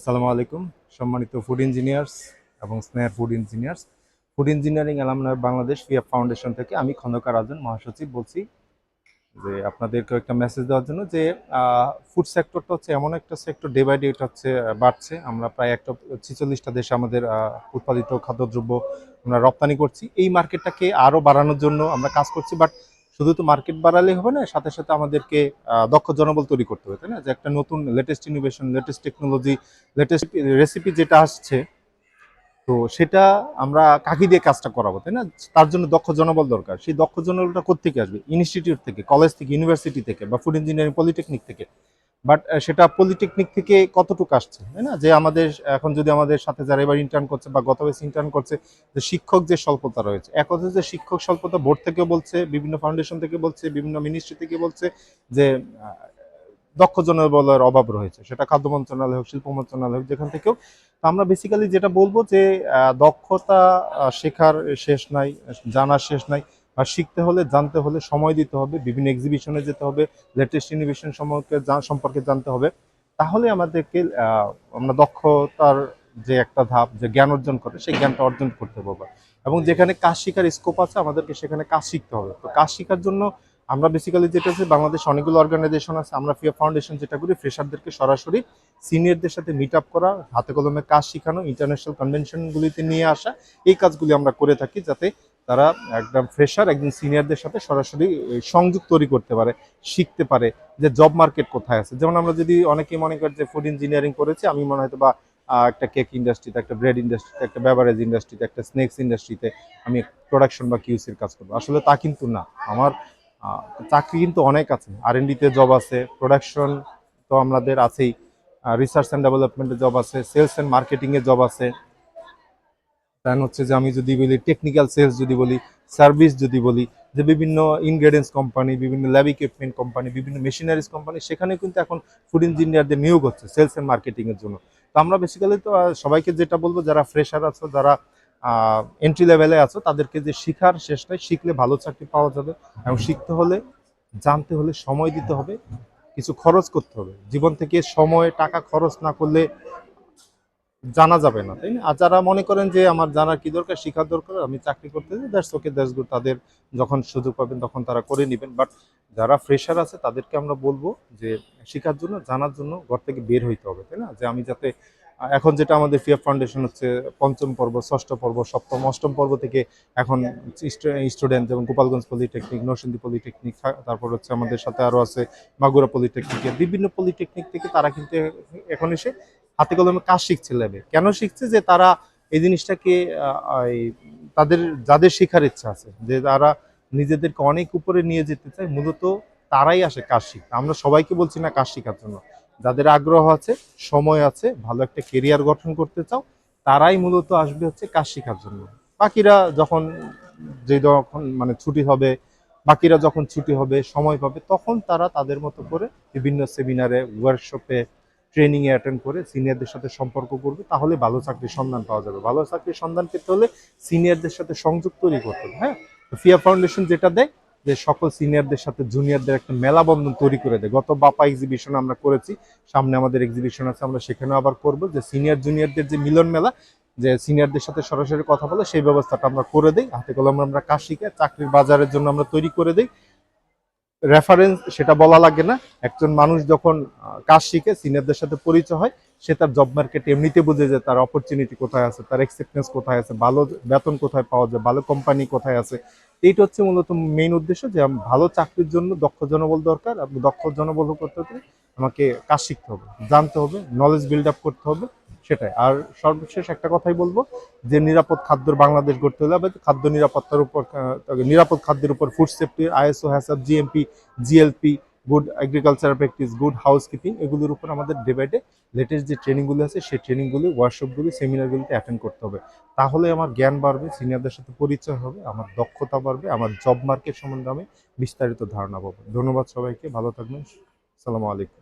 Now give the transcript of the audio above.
আসসালামু আলাইকুম। সম্মানিত ফুড ইঞ্জিনিয়ার্স এবং স্নেহার ফুড ইঞ্জিনিয়ার্স ফুড ইঞ্জিনিয়ারিং অ্যালামনার বাংলাদেশ ফিএফ ফাউন্ডেশন থেকে আমি খন্দকার রাজন, মহাসচিব বলছি যে আপনাদেরকে একটা মেসেজ দেওয়ার জন্য যে ফুড সেক্টরটা হচ্ছে এমন একটা সেক্টর ডে বাই ডে এটা হচ্ছে বাড়ছে। আমরা প্রায় একটা ছিচল্লিশটা দেশে আমাদের উৎপাদিত খাদ্যদ্রব্য আমরা রপ্তানি করছি। এই মার্কেটটাকে আরও বাড়ানোর জন্য আমরা কাজ করছি বাট শুধু তো মার্কেট বাড়ালে হবে না, সাথে সাথে আমাদেরকে দক্ষ জনবল তৈরি করতে হবে, তাই না? যে একটা নতুন latest innovation latest technology latest recipe যেটা আসছে, তো সেটা আমরা কাকি দিয়ে কাজটা করাবো, তাই না? তার জন্য দক্ষ জনবল দরকার। সেই দক্ষ জনবলটা কোথেকে আসবে? ইনস্টিটিউট থেকে কলেজ থেকে ইউনিভার্সিটি থেকে বা ফুড ইঞ্জিনিয়ারিং পলিটেকনিক থেকে। বাট সেটা পলিটেকনিক থেকে কতটুকু আসছে, তাই না? যে আমাদের, এখন যদি আমাদের সাথে যারা এবার ইন্টার্ন করছে বা গত বছর ইন্টার্ন করছে, যে শিক্ষক যে স্বল্পতা রয়েছে, এক কথা যে শিক্ষক স্বল্পতা বোর্ড থেকেও বলছে, বিভিন্ন ফাউন্ডেশন থেকে বলছে, বিভিন্ন মিনিস্ট্রি থেকে বলছে, যে দক্ষ জনবলের অভাব রয়েছে, সেটা খাদ্য মন্ত্রণালয় হোক, শিল্প মন্ত্রণালয় হোক, যেখান থেকেও। আমরা বেসিক্যালি যেটা বলব যে দক্ষতা শেখার শেষ নাই, জানার শেষ নাই। আর শিখতে হলে, জানতে হলে সময় দিতে হবে, বিভিন্ন এক্সিবিশনে যেতে হবে লেটেস্ট ইনোভেশন সম্পর্কে সম্পর্কে জানতে হবে। তাহলে আমাদেরকে আমরা দক্ষতার যে একটা ধাপ, যে জ্ঞান অর্জন করে, সেই জ্ঞানটা অর্জন করতে পারব এবং যেখানে কাজ শেখার স্কোপ আছে, আমাদেরকে সেখানে কাজ শিখতে হবে। তো কাজ শেখার জন্য আমরা বেসিক্যালি যেটা আছে, বাংলাদেশ অনেকগুলো অর্গানাইজেশন আছে। আমরা ফিয়া ফাউন্ডেশন যেটা করি ফ্রেশারদেরকে সরাসরি সিনিয়রদের সাথে মিট আপ করা, হাতে কলমে কাজ শেখানো ইন্টারন্যাশনাল কনভেনশনগুলিতে নিয়ে আসা, এই কাজগুলি আমরা করে থাকি যাতে তারা একদম ফ্রেশার একজন সিনিয়রদের সাথে সরাসরি সংযোগ তৈরি করতে পারে, শিখতে পারে যে জব মার্কেট কোথায় আছে। যেমন আমরা যদি অনেকেই মনে করি যে ফুড ইঞ্জিনিয়ারিং করেছি, আমি মনে হয়তো বা একটা কেক ইন্ডাস্ট্রিতে একটা ব্রেড ইন্ডাস্ট্রিতে একটা বেভারেজ ইন্ডাস্ট্রিতে একটা স্নেক্স ইন্ডাস্ট্রিতে আমি প্রোডাকশন বা কিউসির কাজ করব। আসলে তা কিন্তু না। আমার চাকরি কিন্তু অনেক আছে। আর তে জব আছে প্রোডাকশন তো আমাদের আছেই রিসার্চ অ্যান্ড ডেভেলপমেন্টের জব আছে সেলস অ্যান্ড মার্কেটিংয়ের জব আছে। দেন হচ্ছে যে আমি যদি বলি টেকনিক্যাল সেলস যদি বলি সার্ভিস যদি বলি, যে বিভিন্ন ইনগ্রেডিয়েন্টস কোম্পানি বিভিন্ন ল্যাব ইকুইপমেন্ট কোম্পানি বিভিন্ন মেশিনারিজ কোম্পানি সেখানে কিন্তু এখন ফুড ইঞ্জিনিয়ারদের নিয়োগ হচ্ছে সেলস অ্যান্ড মার্কেটিংয়ের জন্য। তো আমরা বেসিক্যালি তো সবাইকে যেটা বলব, যারা ফ্রেশার আছো, যারা এন্ট্রি লেভেলে আছো, তাদেরকে যে শিখার শেষ নাই শিখলে ভালো চাকরি পাওয়া যাবে এবং শিখতে হলে, জানতে হলে সময় দিতে হবে, কিছু খরচ করতে হবে। জীবন থেকে সময়, টাকা খরচ না করলে জানা যাবে না, তাই না? আর যারা মনে করেন যে আমার জানার কি দরকার, শেখার দরকার, আমি চাকরি করতে যাই দ্যাটস ওকে দ্যাটস গুড তাদের যখন সুযোগ পাবেন তখন তারা করে নেবেন। বাট যারা ফ্রেশার আছে, তাদেরকে আমরা বলব যে শেখার জন্য, জানার জন্য ঘর থেকে বের হইতে হবে, তাই না? যে আমি যাতে, এখন যেটা আমাদের ফিএফ ফাউন্ডেশন হচ্ছে, পঞ্চম পর্ব, ষষ্ঠ পর্ব, সপ্তম, অষ্টম পর্ব থেকে এখন স্টুডেন্ট যেমন গোপালগঞ্জ পলিটেকনিক নরসিংদী পলিটেকনিক তারপর হচ্ছে আমাদের সাথে আরও আছে মাগুরা পলিটেকনিক বিভিন্ন পলিটেকনিক থেকে তারা কিন্তু এখন এসে হাতে কলমে কাজ শিখছে ল্যাবে। কেন শিখছে যে তারা এই জিনিসটাকে তাদের, যাদের শেখার ইচ্ছা আছে, যে তারা নিজেদেরকে অনেক উপরে নিয়ে যেতে চায়, মূলত তারাই আসে কাজ শিখতে। আমরা সবাইকে বলছি না কাজ শেখার জন্য। যাদের আগ্রহ আছে, সময় আছে, ভালো একটা কেরিয়ার গঠন করতে চাও, তারাই মূলত আসবে হচ্ছে কাজ শেখার জন্য। বাকিরা যখন, যে যখন মানে ছুটি হবে, বাকিরা যখন ছুটি হবে, সময় পাবে, তখন তারা তাদের মতো করে বিভিন্ন সেমিনারে ওয়ার্কশপে ট্রেনিং অ্যাটেন্ড করে সিনিয়রদের সাথে সম্পর্ক করবে, তাহলে ভালো চাকরির সন্ধান পাওয়া যাবে। ভালো চাকরির সন্ধান পেতে হলে সিনিয়রদের সাথে সংযোগ তৈরি করতে হবে হ্যাঁ? ফিয়া ফাউন্ডেশন যেটা দেয়, যে সকল সিনিয়রদের সাথে জুনিয়রদের একটা মেলা বন্ধন তৈরি করে দেয়। গত বাপা এক্সিবিশন আমরা করেছি, সামনে আমাদের এক্সিবিশন আছে, আমরা সেখানেও আবার করব। যে সিনিয়র জুনিয়রদের যে মিলন মেলা, যে সিনিয়রদের সাথে সরাসরি কথা বলে, সেই ব্যবস্থাটা আমরা করে দিই। হাতে কলমে আমরা কাজ চাকরির বাজারের জন্য আমরা তৈরি করে দিই। রেফারেন্স সেটা বলা লাগে না। একজন মানুষ যখন কাজ শিখে সিনিয়রদের সাথে পরিচয় হয়, সে তার জব মার্কেট এমনিতে বুঝে যে তার অপরচুনিটি কোথায় আছে, তার এক্সেপ্টেন্স কোথায় আছে, ভালো বেতন কোথায় পাওয়া যায়, ভালো কোম্পানি কোথায় আছে এইটা হচ্ছে মূলত মেইন উদ্দেশ্য যে ভালো চাকরির জন্য দক্ষ জনবল দরকার আপনি দক্ষ জনবল করতে হতে আমাকে কাজ শিখতে হবে, জানতে হবে নলেজ বিল্ড আপ করতে হবে, সেটাই। আর সর্বশেষ একটা কথাই বলব যে নিরাপদ খাদ্যর বাংলাদেশ গড়তে হলে খাদ্য নিরাপত্তার উপর নিরাপদ খাদ্যের উপর food safety ISO HACCP GMP GLP good agriculture practice good house keeping এগুলোর উপর আমাদের ডে বাই ডে লেটেস্ট যে ট্রেনিংগুলো আছে, সেই ট্রেনিংগুলি ওয়ার্কশপগুলি সেমিনারগুলিতে অ্যাটেন্ড করতে হবে। তাহলে আমার জ্ঞান বাড়বে সিনিয়রদের সাথে পরিচয় হবে, আমার দক্ষতা বাড়বে, আমার জব মার্কেট সম্বন্ধে আমি বিস্তারিত ধারণা পাবো। ধন্যবাদ সবাইকে, ভালো থাকবেন, সালামু আলাইকুম।